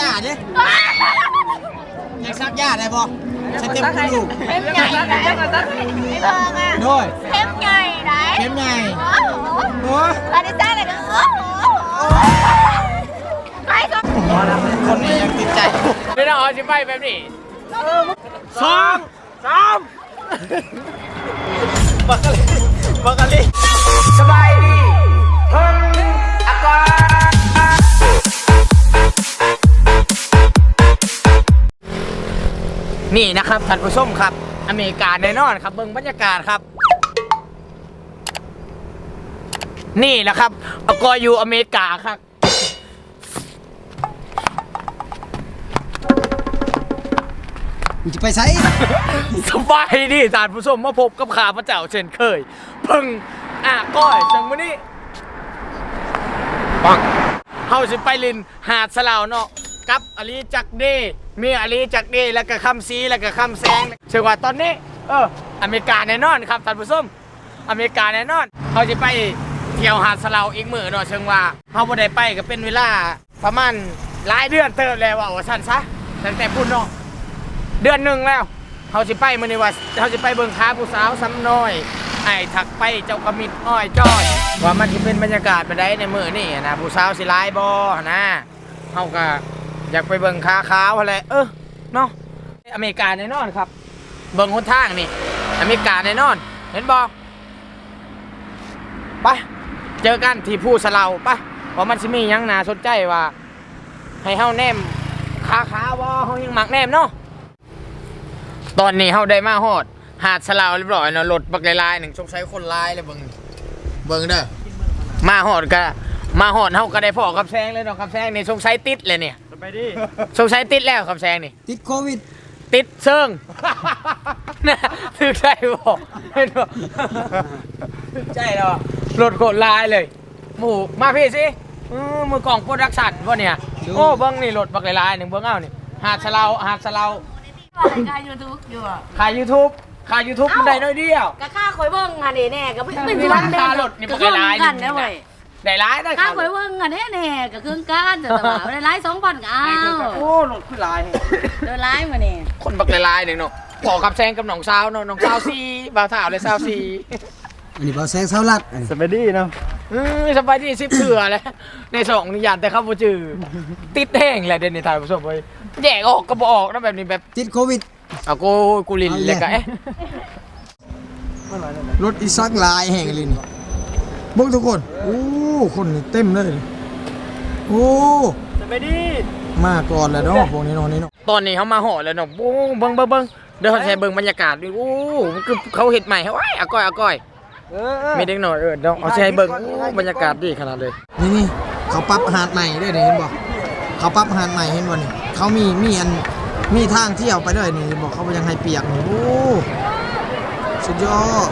ยาดิอยากซักยาได้บ่ฉันเต็มลูกเข้มใหญ่ไหนไม่เบิ่งอะด้วยเข้มใหญ่ไหนเข้มไงโอ้โหโอ้อันนี้จ้าเลยก็โอ้โหไปก็คนนี้ยังติดใจไม่ต้องเอาสิไปแบบนี้สองสามบักกะลีบักกะลีสบายดีเพิ่ง นี่นะครับท่านผู้ชมครับ อเมริกาแน่นอนครับเบิ่งบรรยากาศครับ นี่แหละครับอากออยู่อเมริกาครับกูจะไปไสสบายดีท่านผู้ชมมาพบกับข้าพระเจ้าเช่นเคย เพิ่งอะก้อยจังมื้อนี้ปังเฮาสิไปลินหาดสะเหลาเนาะ กับอลีจักเดมีอลีจักเดแล้วก็คำซีแล้วก็คำแซงเชื่อว่าตอนนี้ เอออเมริกาแน่นอนครับท่านผู้ชมอเมริกาแน่นอนเฮาสิไปเที่ยวหาดสลาอีกมือเนาะเชิงว่าเฮาบ่ได้ไปก็เป็นเวลาประมาณหลายเดือนเติบแล้วว่าว่าซั่นซะตั้งแต่พุ่นเนาะเดือนหนึ่งแล้วเขาสิไปมื่อนี้ว่าเขาสิไปเบิ่งค้าผู้สาวซ้ำน้อยไอ้ถักไปเจ้ากระมิดอ้อยจ้อย ว่ามันจะเป็นบรรยากาศไปได้ในมือนี่นะผู้สาวสิไลายบอนะเขาก็ อยากไปเบิ่งคาขาวอะไรเออเนาะอเมริกาแน่นอนครับ เบิ่งหนทางนี่ อเมริกาแน่นอน เห็นบอไปเจอกันที่ผู้สะเลาไปว่าะมันสิมียังนาสนใจว่า ให้เฮาแนมคาขาวบ่เฮายังหมักแนมเนาะตอนนี้เฮาได้มาฮอด หาดสลาวเรียบร้อยเนาะรถบักลายๆหนึ่งสงสัยคนลายเลยเบิ่งเบิ่งเด้อมาฮอดก็มาฮอดเฮาก็ได้พอกับแซงเลยเนาะกับแซงนี่สงสัยติดเลยเนี่ย ไปดิสงสัยติดแล้วกับแซงนี่ ติดโควิด ติดเซิงนะถือใจบอกเห็นบ่ใช่แล้วรถโคตรลายเลย หมูมาพี่สิเออมือกล่องโปรดักชั่นวะเนี่ย โอ้เบิ่งนี่รถบักลายๆหนึ่งเบิ่งเอานี่หาดสลาวหาดสลาวรายการยูทูบอยู่อะขาย YouTube ขาย YouTube มันได้น้อยเดียวก็ค่าคอยเบิ่งอันนี้แน่ก็ไม่ไม่มีมีร้าวันนค้ารถนี่ก็มันเครื่องหลายๆกันนี่นะเว้ย ได้ร้ายได้ค่าเขาคอยเบิ่งอันนี้แน่ก็เครื่องกันแต่ว่าได้ไลฟ์สองพันก็เอาโอ้รถขึ้นลาย โดนไลฟ์มาเนี่ยคนบักลายๆหนึ่งเนาะขอกับแซงกับหนองสาวเนาะหนองสาวซีบ่าวถาวเลยสาวซีอันนี้บ่แซงเสาลัดอันนี้สบายดีเนาะอืมสบายดีสิบเถื่อเลยในสองนี่ยานแต่เข้าบ่จือติดแห้งแหละเด่นในถ่ายผู้ชมไปแยกออกก็บ่ออกนะแบบนี้แบบติดโควิด เอากูกูลินเลยกะเอ๊ะรถอีซักหลายแห่งเลยนี่เบิ่งทุกคนโอ้คนนี่เต็มเลย โอ้สบายดีมาก่อนแล้วเนาะพวกนี้เนาะนี่เนาะตอนนี้เขามาห่อแล้วเนาะโอ้เบิ่งเบิ่งเบิ่งเดี๋ยวเขาใช้เบิ่งบรรยากาศดิโอ้มันคือเขาเห็ดใหม่เขาไอ้ยอาก้อยอาก้อยเออเออมีเด็กหน่อยเออเดี๋ยวเอาใช้เบิ่งโอ้บรรยากาศดีขนาดเลยนี่นี่เขาปรับหาดใหม่ด้วยนี่เห็นบ่เขาปรับหาดใหม่เห็นบ่นี่เขามีมีอันมีทางเที่ยวไปด้วยนี่บอกเขายังให้เปียกนี่โอ้สุดยอด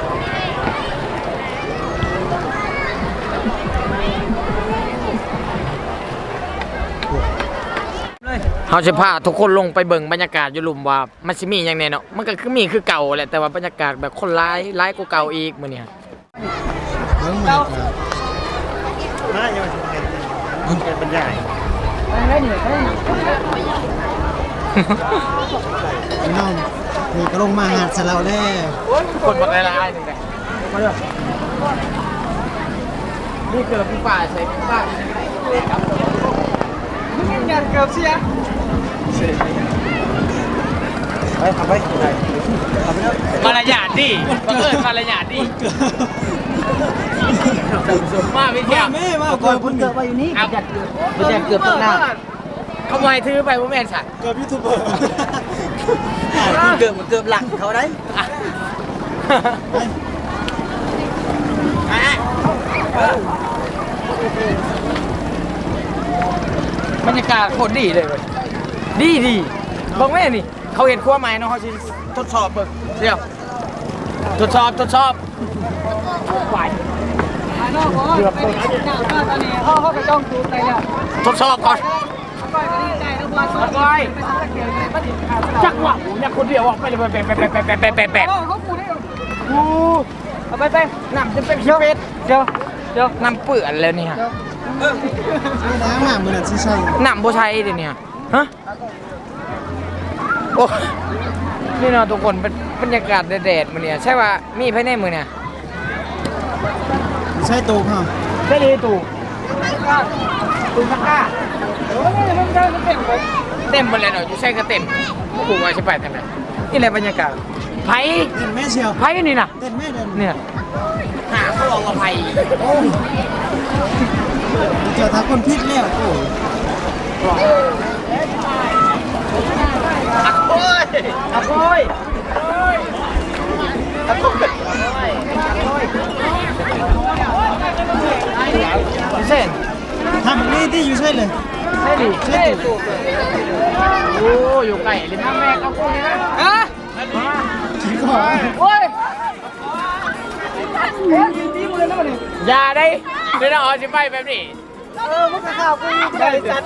เขาจะพาทุกคนลงไปเบิ่งบรรยากาศอยู่หลุมว่ามันสิมีอย่างแน่เนาะมันก็คือมีคือเก่าแหละแต่ว่าบรรยากาศแบบคนร้ายร้ายกว่าเก่าอีกมื้อนี้เบิ่งบรรยากาศน่าจะมาถึงกันเป็นบรรยายพี่น้องนี่ก็ลงมาหาดสะเลาแล้วคนบักร้ายๆนึงเลยมาเด้อนี่เกิดพี่ป่าใส่พี่ป่า Dengar kau siap? Siap. Baik, apa? Baik. Malaya di. Bagus malaya มาพี่เทียแม่มาก่อนบุญเกิดไปอยู่นี่จัเกือบจัดเกือบตั้งหน้าเขาไมถือไปผมแอนสัตว์เกือบยูทูบเบอร์เกือบเกือบหลังเขาได้ไป บรรยากาศโคตรดีเลยเว้ยดีดีบอกแม่นี่ เขาเห็นขั้วไม้เนาะเขาชิทดสอบเบิ่งเดี๋ยวทดสอบทดสอบไหวเกือบทดสอบก่อนจักหวะผมอยากคนเดียวออกไปเลยไปไปไปไปไปไปไปอู้เอาไปไปไน้ำจะเป็นเชียวเวทเดี๋ยวเดี๋ยวน้ำเปื่อนแล้วนี่ฮะ น้ำมาเมื่อนั้นที่ใช่น้ำโบชัยเดี๋ยวนี้ฮะโอ้นี่เนาะทุกคนเป็นบรรยากาศแดดๆมื้อเนี่ยใช่ว่ามีภายในมื้อเนี่ยใช่ตูบเหรอใช่เลยตู่ตู่ตะกร้าโอ้ยมันได้มันเต็มเลยเต็มหมดเลยเนาะอยู่ใช่ก็เต็มบ่ฮู้ว่าสิไปทางไหนนี่แหละบรรยากาศไผเต้นแม่เชียวไผนี่น่ะเต้นแม่เดินเนี่ยหาเขาบอกว่าไผ เจอทางคนพิษแล้วโอ้ยอะโอยอะโอยอะโอยยูเส้นทำนี่ที่ยู่ใช่เลยใช่ดิใช่ดิโอ้อยู่ไก่ลิ้นน้ำแม่เอากูนี่นะฮะขี้ขอโอ้ยอย่าได้ เดี๋ยวเราเอาสิไปแบบนี้ เออมันก็ข่าวกูไม่ได้จัด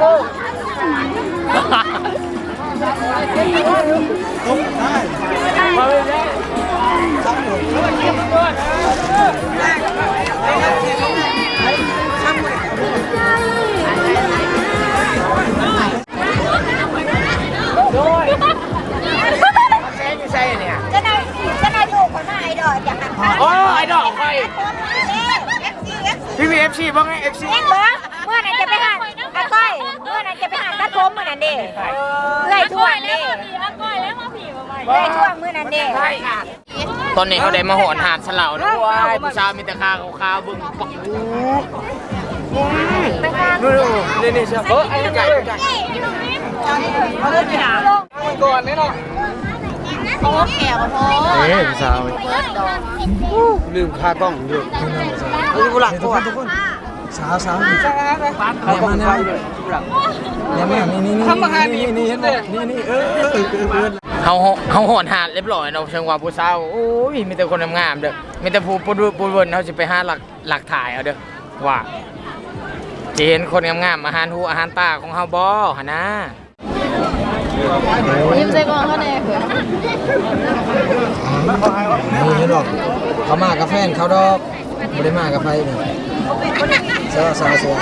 ต้มได้มาเลยแม่ครับ พี่มีเอฟซีบ้างไหมเอฟซีเอ็งเบิ้งเมื่อนั้นจะไปหาอาก้อยเมื่อนั้นจะไปหาตาคมเมื่อนั้นเด้เลยท่วงเด้เลยท่วงเมื่อนั้นเด้ตอนนี้เขาได้มาหอนหาดสลาวนะว้ายผู้ชายมีแต่คาขาวๆบึ้งปักดูดูนี่นี่เชียวเออไอ้ไก่ไก่ก่อนนี่เนาะ โอ้แก้วพอเฮ้ยผู้ชายลืมคากล้องอยู่นี่กูหลังทุตักวคนทุกคนสาวสาวเนี่ยมาเนี่ยเนี่ยเนี่ยนี่นี่นี่นี่นี่เห็นไหมนี่นี่เออเออเออเออเขาเขาหอนหาดเรียบร้อยเนาะเชิงว่าผู้สาวโอ้ยมีแต่คนงามๆเด้อมีแต่ผู้ปูดปูดเวินเขาจะไปหาหลักหลักถ่ายเอาเด้อว่าจะเห็นคนงามๆอาหารหูอาหารตาของเฮาบ่หนนะ ยิ้มใจก่อนเขาแน่เผื่อนี่เห็นหรอกเขามากับแฟนเขาดอกไม่ได้มากับใครนี่สาวสาวสวย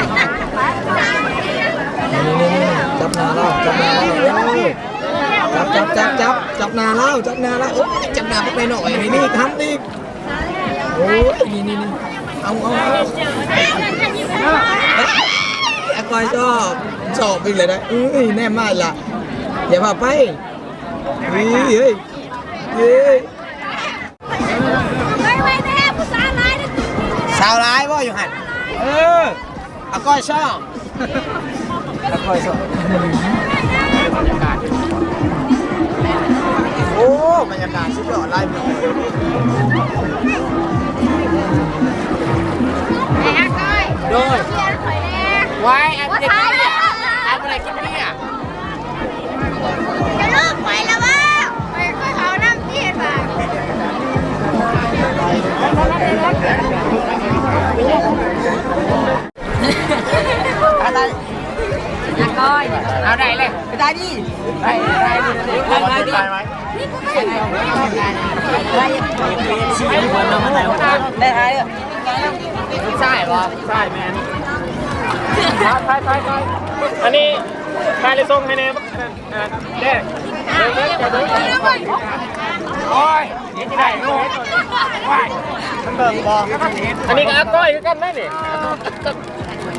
นี่นี่นี่จับนาเราจับนาเราเอ้ยจับจับจับจับจับนาเราจับนาเราโอ้ยจับนาพวกไปหน่อยนี่นี่ทำดิโอ้ยนี่นี่นี่เอาเอาเอาแอคอยชอบชอบไปเลยนะเอ้ยแน่มากล่ะ อย่าพาไปเฮ้ยเฮ้ยเฮ้ยไม่ไม่แน่ผู้สาวร้ายนะสาวร้ายว่าอยู่หันเอออาก้อยชอบอาก้อยชอบโอ้บรรยากาศสุดยอดไล่เมืองไอ้อาก้อยโดยเชียร์ข่อยแน่ไว้อันว่าเด็ก อาก้อยเอาได้เลยไปได้ดิได้ได้ดิได้ได้ดิได้ท้ายเลยใช่ปะใช่แมนใช่ใช่ใช่ใช่อันนี้ใครเลยส่งให้เนี่ยเด็กโอ้ยนี่จะได้ลูกมันเบิ่งบอกอันนี้ก็อาก้อยคือกันได้นี่ก้อย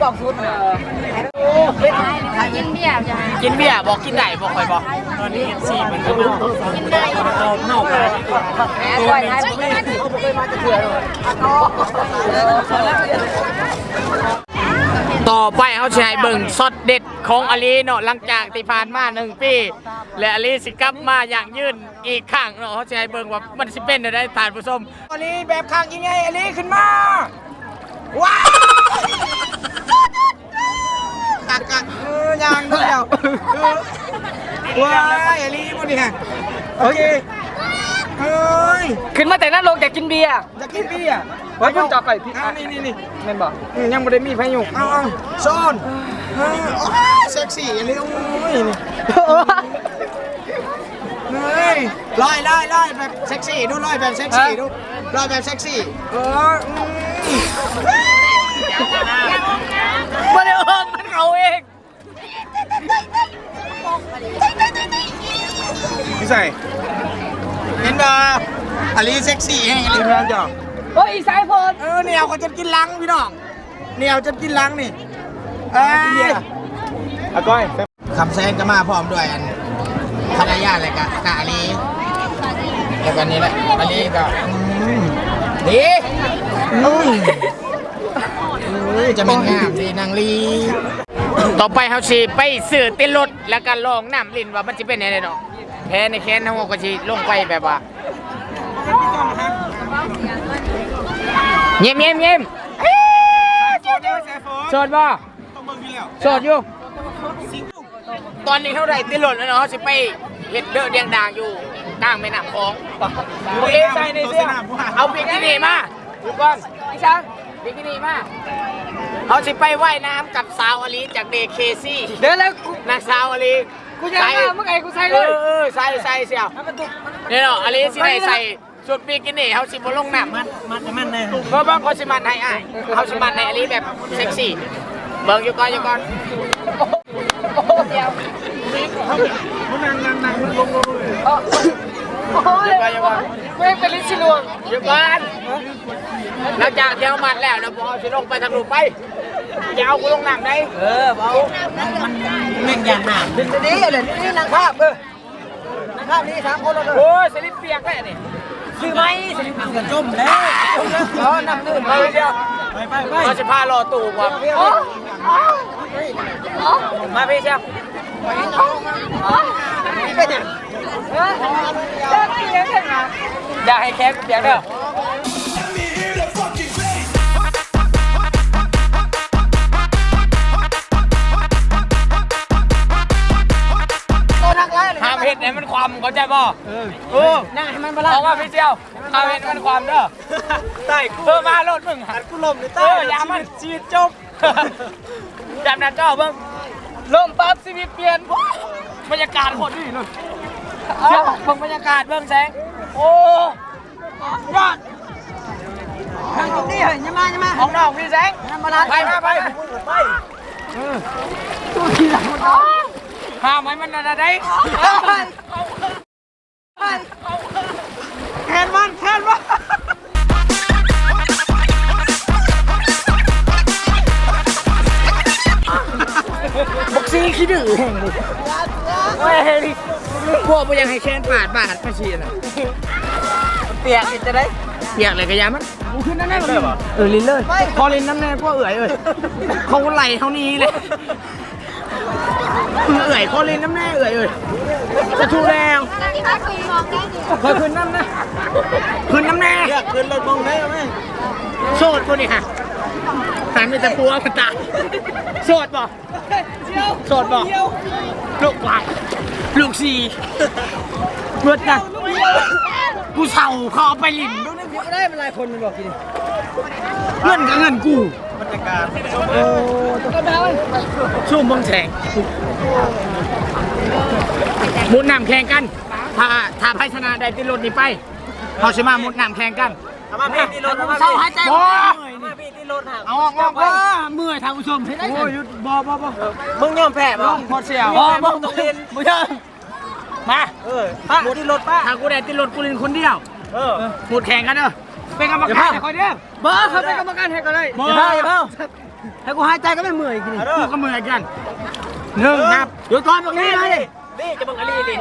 กล่องสุดเลยถ่ายกินเบียร์จ้ะกินเบียร์บอกกินได้บอกคอยบอกตอนนี้สีมันก็นกกินได้นอกเลยแม่ก้อยถ่ายผมไม่ได้ ต่อไปเขาใช้เบิ่งซอดเด็ดของอลีเนาะหลังจากที่ผ่านมาหนึ่งปี และอลีสิกลับมาอย่างยืนอีกครั้งเนาะเขาใช้เบิ่งว่ามันสิเป็นได้ทานผู้ชมอลีแบบข้างยังไงอลีขึ้นมาว้าวกักกักเออย่างเดียวเออว้ายอลีบ่เนี่ยโอเคเฮ้ยขึ้นมาแต่นั้นลงอยากกินเบียร์จะกินเบียร์ ไว้เพิ่งจอดไปพี่อ้าวนี่นี่นี่แม่นบอกยังไม่ได้มีพายุเอาเอาโซนเออโอ้ยเซ็กซี่อลีโอ้ยนี่เฮ้ยลอยลอยลอยแบบเซ็กซี่ดูลอยแบบเซ็กซี่ดูลอยแบบเซ็กซี่เอออืมไม่ได้เอิงมันเขาเองพี่ใส่เห็นบ่อลีเซ็กซี่แห้งอลีพลังจ่อ โอ้ยอีสายพนเออเหนียวก็จะกินลังพี่น้องเหนียวจะกินลังนี่เอ้ยอาก้อยคำแซงก็มาพร้อมด้วยอันภรรยาอะไรกะกะอลีแล้วก็นี่แหละอลีก็อืมดีอืมอุ้ยจะเป็นงามดีนางลีต่อไปเฮาสิไปซื้อติดรถแล้วก็ลองน้ำลิ้นว่ามันสิเป็นยังไงเนาะแพ้ในแค้นเฮาก็สิลงไปแบบว่า เงียบเงียบเงียบโสดบ่โสดอยู่ ตอนนี้เท่าไหร่ติดรถแล้วเนาะสิไปเฮ็ดเด้อเดียงด่างอยู่กลางแม่น้ำคลองโอเคใส่ในเสื้อเอาบิกินี่มาดูก่อนพี่ช้างบิกินี่มาเขาสิไปว่ายน้ำกับสาวอลีจากเดเคซี่เดี๋ยวแล้วนางสาวอลีกูจะมาเมื่อไงกูใส่เลยเออใส่ใส่เสียวเนี่ยเนาะอลีสิได้ใส่ ชุดบิกินี่เขาสิบ่ลงน้ำมันมันจะมันเลยเพราะว่าเขาสิมันให้อ้ายเขาสิมันให้อลีแบบเซ็กซี่ เบิ่งอยู่ก่อนอยู่ก่อนโอ้ยอยู่ก่อนอยู่ก่อนกูยังเป็นลิชิลวงอยู่ก่อนหลังจากเที่ยวมันแล้วนะพอสิลงไปทางลูกไปจะเอากูลงน้ำได้ เออเบามันเม่งยานหนามนี่เดี๋ยวนี่นางภาพเออภาพนี้สามคนแล้วโอ้ยสลิปเปียกเลยนี่ ซื้อไหมสลิปกันจมแล้วร้อน้ำตื้นไปเดียวไปไปไปเราจะพารอตู่กว่ามาพี่เชียวไปเนี่ยเออเจ้ากให้แคสเปียกเด้อ ห้ามเห็ดให้มันความเข้าใจป่ะเออนั่งให้มันบาบลาอกว่าพี่เชียวห้ามเห็ดให้มันความเด้อใต้เออมาโลดมึงหันกูลมในเอใต้ออย่ามันชีวิตจบจำนั้นก็เบิ่งลมปั๊บชีวิตเปลี่ยนบรรยากาศโคตรดีเลยเชื่อเบิ่งบรรยากาศเบิ่งแสงโอ้ยอดนั่งตรงนี้เหรอยังมายังมาของนอกพี่แสงนั่งบาลานไปมาไปไป ห้ามไว้มันอะไรได้แคนมันแคนมันบักซีขี้ดื้อแห่งเลยเฮ้ยพวกมันยังให้แค้นปาดบาดมาชีน่ะเปียกจะได้เปียกเลยกระยามันกูขึ้นน้ำแน่เลยเออลินเลยพอลินน้ำแน่พวกเอื่อยเอ้ยเขาไหลเท่านี้เลย เอื่อยพอลินน้ำแน่เอื่อยเอ้ยจะถูกแล้วเคยขึ้นน้ำนะขึ้นน้ำแน่อยากขึ้นรถมองได้ไหมโสดคนนี้ค่ะหันไปแต่ปัวมันตายโสดบ่โสดบ่ลูกวายลูกสี่เบิดนะกูเศร้าเขาเอาไปลินได้เป็นหลายคนมันบอกกิน เงินกับเงินกูบรรยากาศก็ได้ช่วงเบังแสงมุดน้ำแข่งกัน ถ้าถ้าไพชนะได้ติดรถนี้ไปเขาจะมามุดน้ำแข่งกันเอามาพี่ที่รถเอามาเศร้าพี่หายใจบ่มาพี่ที่รถหักเอาออกออกบ่เมื่อยทางผู้ชมเห็นไหมโอ้ยหยุดบ่บ่บ่มึงยอมแพ้ป่ะพอเสียวบ่มึบ่งต้องเล่นบ่เชิญมาเออป้าหมดที่รถป้าถ้ากูได้ติดรถกูเล่นคนเดียว เออหมดแข่งกันเด้อ เป็นกรรมการให้คนเดียวเบอร์เขาเป็นกรรมการให้ก็ได้บ่อย่าเพิ่งอย่าเพิ่งให้กูหายใจก็ไม่เมื่อยกินเอาเด้กูอก็เมื่อยกันหนึ่งนับหยุดก่อนตรงนี้เลยนี่จะมึงอะไรดิ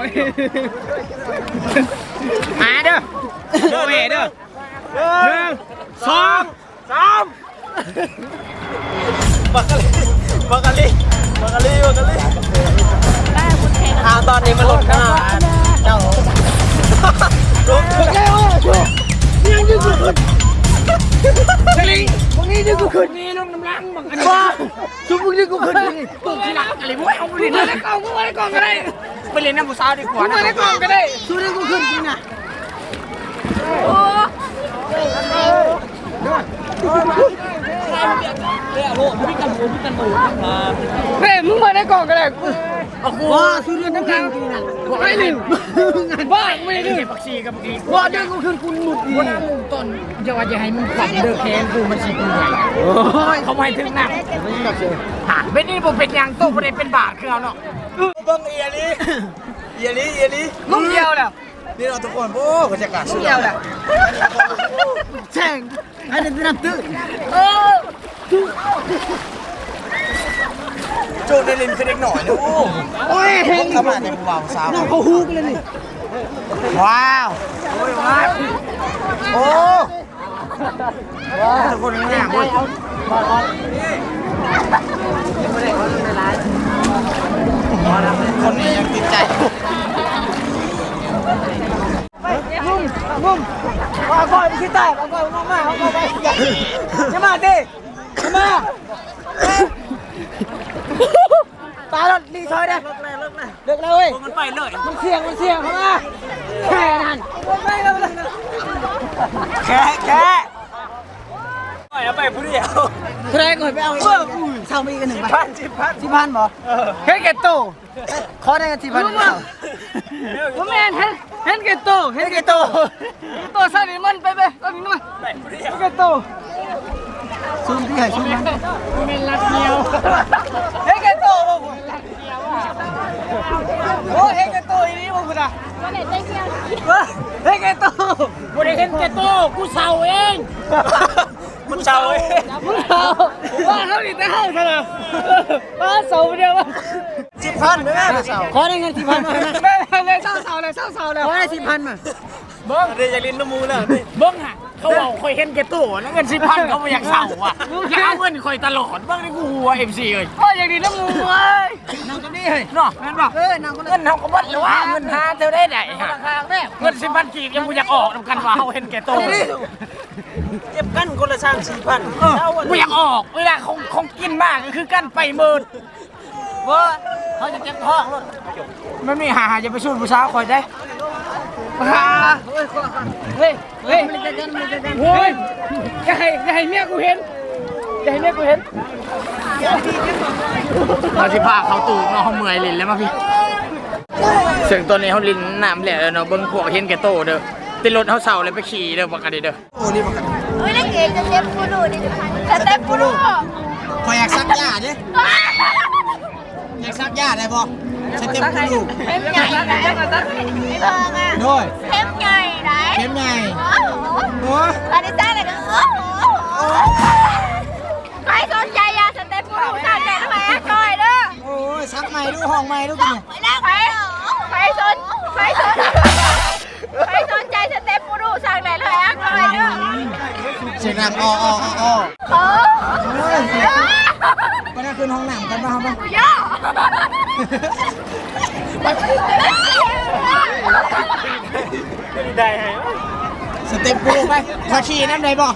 มาเด้อโอเวเด้อหนึ่งสองสามบักกะลีบักกะลีบักกะลีบักกะลีอ่าตอนนี้มันลดขนาดเจ้าลด สลิงพวกนี้ดึงกูขึ้นนี่ลงน้ำยังบังอันบ้าชุบมึงนี่กูขึ้นนี่กูขี้หลักอะไรมึงเอาไปเล่นในกล่องกูมาในกล่องก็ได้ไปเล่นน้ำผู้สาวดีกว่ามาในกล่องก็ได้ชุบนี่กูขึ้นจริงอะเฮ้ยมึงมาในกล่องก็ได้ ว้าชุบนี่กูขึ้นจริงอะไม่ลืมบ้าไม่ลืมปักชีกับปักชีว่าเดินกูขึ้นกูหมุดวันนั้นต้นจะว่าจะให้มึงฝันเด้อแคนกูมันสิกูไหวโอ้ยเขาไม่ถึงหนักหาเป็นนี่ผมเป็นยางโตบ่ได้เป็นบาทคือเอาเนาะเบิ้งเอียลีเอียลีเอียลีลูกเดียวแล้วนี่เราทุกคนโอ้บรรยากาศสุดยเดีอยวดแล้วแช่งอันนี้เป็นน้ำตื้นเออ จูดในลินคือเด็กหน่อยนะโอ้โอ้ยพวกเขามาในผู้บ่าวสาวน้องเขาฮูกเลยนี่ว้าวโอ้ยว้าวโอ้ว้าวทุกคนงามเลยคนนี้ยังติดใจเอาก่อนไปคิดแตกเอาก่อนมามาเอาก่อนไปอย่ามาดิอย่ามา ตาลดดีซอยเด้อเลิกแล้วเว้ยมันไปเลย มันเสี่ยงมันเสี่ยงเข้ามาแค่นั้นไม่แล้วแค่แค่ไปเอาไปผู้เดียวแสดงก่อนไปเอาเออเช่ามีกันหนึ่งใบพันสิบพันสิพันบ่เฮ้ยแกโตขอได้กันสิพันผมแมนเห็นเห็นแกโตเห็นแกโตโตซะนี่มันไปไปเอานี่มาไปผู้เดียวเห็นแกโตซูมที่ไหนซูมมันเป็นลัดเดียวเห็นแกโตบ่ผม โอ้เห็นแกโตอีนี่บ่คุณอะเฮ้ยแกโตบ่ได้เห็นแกโตกูเศร้าเองมันเช้าเว้ยมึงเอาว่าเขาดิแต่ให้เถอะว่าเสาเดียวว่าสิบพันไม่แม่เช้าขอได้เงินสี่พันมาไม่ไม่เศร้าเสาเลยเศร้าเสาเลยขอได้สี่พันมาเบิ้งเดี๋ยวจะลิ้นน้ำมูแล้วนี่เบิ้งฮะ เขาบอกคอยเห็นแกตู้แล้วเงินสี่พันเขาไม่อยากเศร้าอะอยากเอาเงินคอยตลอดบ้างนี่กูหัวเอ็มซีเลยโอ้ยอย่างนี้น้ำมูเว้ยนั่งตรงนี้เฮ้ยเนาะงั้นป่ะเออนั่งคนเงินเขาก็บัดเลยว่าเงินหาเท่าได้ไหนฮะเงินสิบพันกีบยังกูอยากออกนำกันว่าเขาเห็นแกตู้เก็บกันคนละช่างสี่พันเออกูอยากออกเวลาคงคงกินมากก็คือกันไปเมินเว้ยเขาจะเจ็บท้องรถมันมีหาหาจะไปช่วยผู้สาวคอยได้หา เฮ้ยเฮ้ยเฮ้ยโว้ยอย่าให้อย่าให้เมียกูเห็นอย่าให้เมียกูเห็นเราสิพาเขาตู่เนาะเขาเมื่อยลินแล้วมาพี่เสียงตัวนี้เขาลินน้ำแหละเนาะเบิ้งพวกเห็นแก่โตเด้อติดรถเขาเสาเลยไปขี่เด้อปกติเด้อโอ้นี่มันกันเฮ้ยนักเอกจะเต็มปูดูดิจะเต็มปูดูคอยอยากซักยาดิอยากซักยาได้บ่ ฉันเต็มผู้ลูกเข้มใหญ่ไหนไม่เบิ่งอะด้วยเข้มใหญ่ไหนเข้มไงโอ้โหโอ้อันนี้จ้าอะไรกันโอ้โหใครสนใจยาสเต็ปปูดูสั่งแต่ทำไมอะคอยเด้อโอ้ยซักใหม่ดูห้องใหม่ดูกันไปแล้วไปใครสนใครสนใครสนใจสเต็ปปูดูสั่งแต่ทำไมอะคอยเด้อเสียงดังอ้ออ้ออ้อโอ้ไปนั่งคืนห้องหนังกันบ้างครับย่อ ได้ให้สเต็ปกูไปขอขี่น้ำได้บ่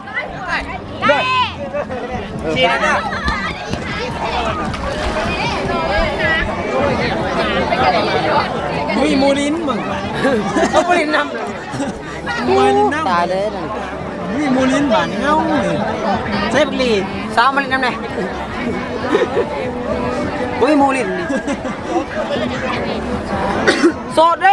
ได้ขี่น้ำได้มุยมูลินมึงเขามูลินนำมูลินน้ำตายเลยนั่นมีมูลินบานเงาเลยเซฟลีสาวมันนำไหน มุยมูลินนี่โสดเด้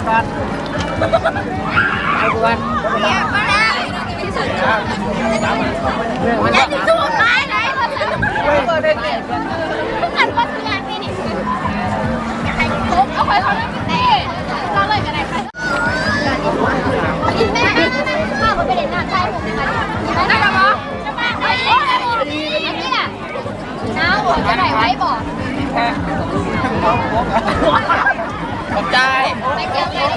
น้ำร้อนไอ้กวนเนี่ยมาแล้วอย่าที่สู้ตายไหนอันปัจจุบันนี่นี่ให้ครบเอาไปเขาเลยเต้เราเลยกันไหนคะกินแม่ข้าวมันไปเล่นน้ำใต้ผมกันได้หรอจะมไอ้นี่ยน้าบอกจะไหนไว้บอก ขอบใจไปเจอกัน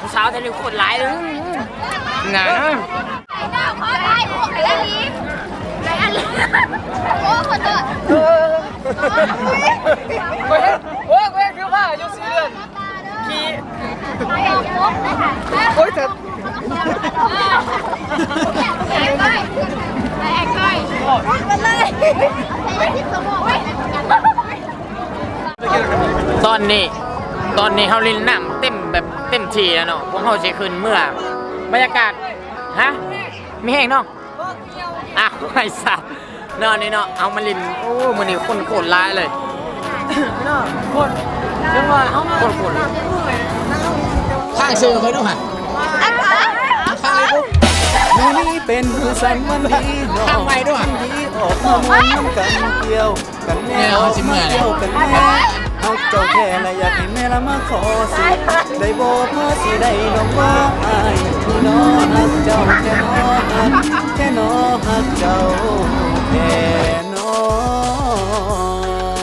ผู้สาวทะเลโคตรหลายเลยหนาไอ้หน้าขอได้พวกไอ้ลีไอ้อันลีโอ้ขอโทษโอ้ยโอ้ยโอ้ยคือว่าอยู่สี่เดือนขี่ไปออกมุกนะคะโอ้ยเธอแอกก้อยแอกก้อยมาเลยไอ้ที่สมองตอนนี้ ตอนนี้เฮาลินน้ำเต็มแบบเต็มทีแล้วเนาะพวกเฮาสิขึ้นเมื่อบรรยากาศฮะมีแห้งเนาะอ้าวไอ้สัตว์เนาะนี่เนาะเอามาลินโอ้มื้อนี้คนโคตรร้ายเลยคนจังหวะเอามาคนโคตรข้างซื้อเขาด้วยฮะอันข้างเลยปุ๊บนี้เป็นผู้สันมันดีเน้อข้างงไปด้วยออกมามุ่งกันเกี่ยวกันแน่เกี่ยวกันแน่ เฮาเจ้าแค่และอยากให้แม่ละมาขอสิได้บ่พอสิได้น้องว่าอายพี่น้องฮักเจ้าแค่น้อฮักแค่น้อฮักเจ้าแค่น้อ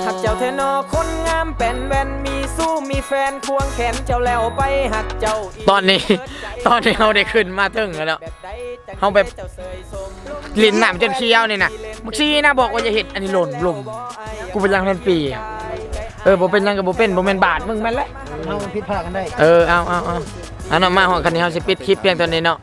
หักเจ้าเทนอคนงามเป็นแวนมีสู้มีแฟนควงแขนเจ้าแล้วไปหักเจ้าอีกตอนนี้ ตอนนี้เฮาได้ขึ้นมาถึงแล้วเนาะแบบใดจังเฮาแบบเจ้าเสยสมลินน้ำจนเคี้ยวนี่นะมึกซี่นะบอกว่าจะเห็ดอันนี้หล่นลงกูเป็นยังเป็นปีอะ ออบ่เป็นยังกับบ่เป็นบ่เป็นบาทมึงแม่นแหละเราผิดพลาดกันได้ เออเอาเอาเอาเอาเนาะมาหอดคันนี้เฮาสิปิดคลิปเพียงตอนนี้เนาะ